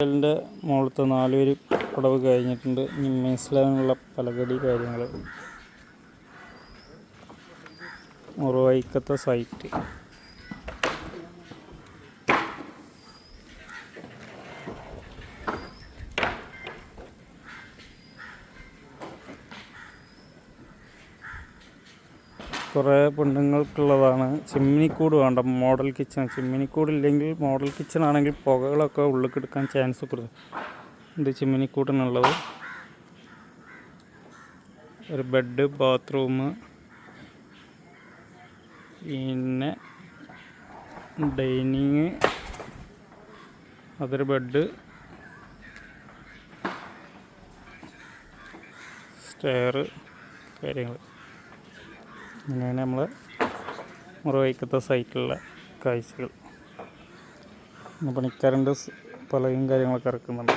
ഹോട്ടലിന്റെ മുകളിലത്തെ നാലുപേര് പടവ് കഴിഞ്ഞിട്ടുണ്ട്. ഇനി മനസ്സിലാവാനുള്ള പലകടി കാര്യങ്ങൾ മുറുവൈക്കത്തെ സൈറ്റ് കുറേ പെണ്ണുങ്ങൾക്കുള്ളതാണ്. ചിമ്മിനിക്കൂട് വേണ്ട. Model kitchen. ചിമ്മിനിക്കൂട് ഇല്ലെങ്കിൽ മോഡൽ കിച്ചൺ ആണെങ്കിൽ പുകകളൊക്കെ ഉള്ളിലേക്ക് എടുക്കാൻ ചാൻസ് കൂടുതൽ ഇത് ചിമ്മിനിക്കൂടിനുള്ളത് ഒരു ബെഡ് ബാത്റൂം പിന്നെ ഡൈനിങ്. അതൊരു ബെഡ്. സ്റ്റെയർ കാര്യങ്ങൾ ഇങ്ങനെയാണ് നമ്മൾ മുറിവൈക്കത്ത സൈറ്റിലുള്ള കാഴ്ചകൾ. പണിക്കാരുണ്ട് പലയും കാര്യങ്ങളൊക്കെ ഇറക്കുന്നുണ്ട്.